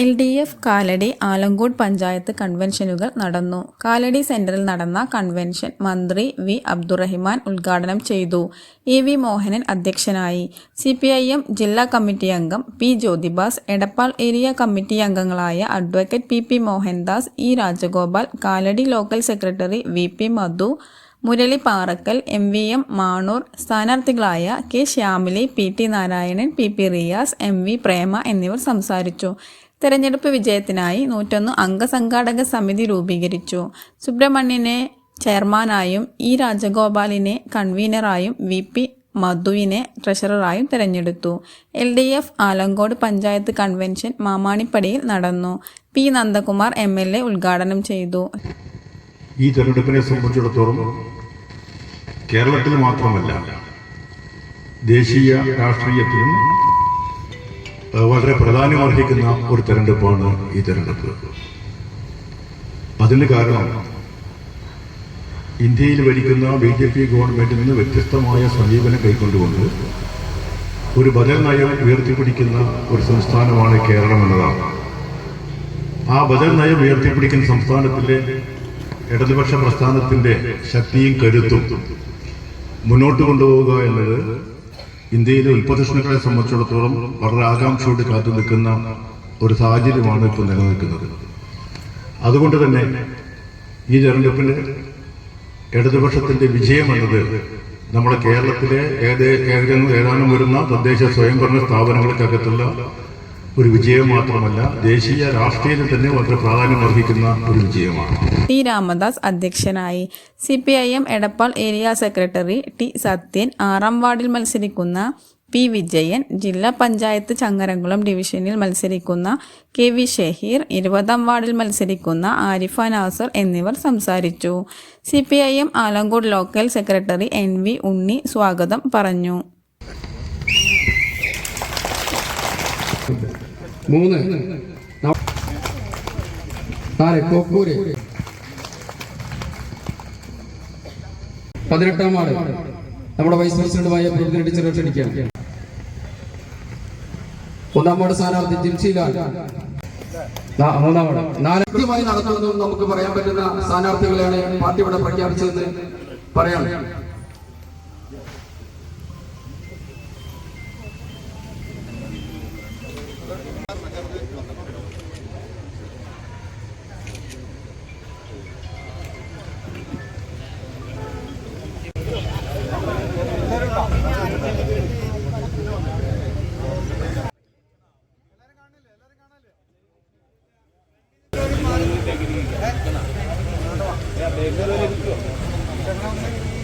L D F Kaladi Alankode panchayat കൺവെൻഷനുകൾ നടന്നു. കാലടി സെന്ററിൽ നടന്ന കൺവെൻഷൻ മന്ത്രി വി അബ്ദുറഹിമാൻ ഉദ്ഘാടനം ചെയ്തു. എ വി മോഹനൻ അധ്യക്ഷനായി. സി പി ഐ എം ജില്ലാ കമ്മിറ്റി അംഗം P Jyothibas Edappal area committee അംഗങ്ങളായ advocate P P Mohandas E Rajagopal Kaladi local secretary V P Madhu Murali Parakkal M V M Manur സ്ഥാനാർത്ഥികളായ K Shyamili P T Narayanan P P Riyas M V Prema എന്നിവർ സംസാരിച്ചു. തെരഞ്ഞെടുപ്പ് വിജയത്തിനായി നൂറ്റൊന്ന് അംഗസംഘാടക സമിതി രൂപീകരിച്ചു. സുബ്രഹ്മണ്യനെ ചെയർമാനായും ഇ രാജഗോപാലിനെ കൺവീനറായും വി പി മധുവിനെ ട്രഷററായും തെരഞ്ഞെടുത്തു. L D F Alankode panchayat convention മാമാണിപ്പടിയിൽ നടന്നു. P Nandakumar M L A ഉദ്ഘാടനം ചെയ്തു. ഈ തെരഞ്ഞെടുപ്പിനെ സംബന്ധിച്ചിടത്തോളം കേരളത്തിൽ മാത്രമല്ല ദേശീയ രാഷ്ട്രീയത്തിലും വളരെ പ്രാധാന്യമർഹിക്കുന്ന ഒരു തെരഞ്ഞെടുപ്പാണ് ഈ തെരഞ്ഞെടുപ്പ്. അതിന് കാരണം ഇന്ത്യയിൽ ഭരിക്കുന്ന ബി ജെ പി ഗവൺമെന്റിൽ നിന്ന് വ്യത്യസ്തമായ സമീപനം കൈക്കൊണ്ടുകൊണ്ട് ഒരു ബദൽ നയം ഉയർത്തിപ്പിടിക്കുന്ന ഒരു സംസ്ഥാനമാണ് കേരളം എന്നതാണ്. ആ ബദൽ നയം ഉയർത്തിപ്പിടിക്കുന്ന സംസ്ഥാനത്തിലെ ഇടതുപക്ഷ പ്രസ്ഥാനത്തിന്റെ ശക്തിയും കരുത്തും മുന്നോട്ട് കൊണ്ടുപോവുക എന്നത് ഇന്ത്യയിലെ ഉൽപ്പതിഷ്ണുക്കളെ സംബന്ധിച്ചിടത്തോളം വളരെ ആകാംക്ഷയോട് കാത്തു നിൽക്കുന്ന ഒരു സാഹചര്യമാണ് ഇപ്പോൾ നിലനിൽക്കുന്നത്. അതുകൊണ്ട് തന്നെ ഈ തെരഞ്ഞെടുപ്പിൽ ഇടതുപക്ഷത്തിന്റെ വിജയം എന്നത് നമ്മുടെ കേരളത്തിലെ ഏത് ഏതെങ്കിലും ഏതാനും വരുന്ന തദ്ദേശ സ്വയംഭരണ സ്ഥാപനങ്ങൾക്കകത്തുള്ള ഒരു വിജയം മാത്രമല്ല ദേശീയ രാഷ്ട്രീയത്തിൽ തന്നെ വളരെ പ്രാധാന്യം അർഹിക്കുന്ന ഒരു വിജയമാണ്. ടി. രാമദാസ് അധ്യക്ഷനായി C P I M Edappal area secretary T. Sathyan ആറാം വാർഡിൽ മത്സരിക്കുന്ന പി. വിജയൻ ജില്ലാ പഞ്ചായത്ത് ചങ്ങരംകുളം ഡിവിഷനിൽ മത്സരിക്കുന്ന കെ. വി. ഷഹീർ ഇരുപതാം വാർഡിൽ മത്സരിക്കുന്ന ആരിഫ നാസർ എന്നിവർ സംസാരിച്ചു. C P I M Alankode local secretary N. V. Unni സ്വാഗതം പറഞ്ഞു. മൂന്ന്. നാല് കൊക്കൂര് പതിനെട്ടാം വാർഡ്. നമ്മുടെ വൈസ് പ്രസിഡന്റുമായ പ്രതിനിധി ചിലർ ക്ഷണിക്കാം ഒന്നാം വാർഡ് സ്ഥാനാർത്ഥി ജിംസിലാൽ മൂന്നാം വാർഡ്. നാല് കൃത്യമായി നടത്തുമെന്നും നമുക്ക് പറയാൻ പറ്റുന്ന സ്ഥാനാർത്ഥികളെയാണ് പാർട്ടി ഇവിടെ പ്രഖ്യാപിച്ചതെന്ന് പറയാം. Yeah, they're going to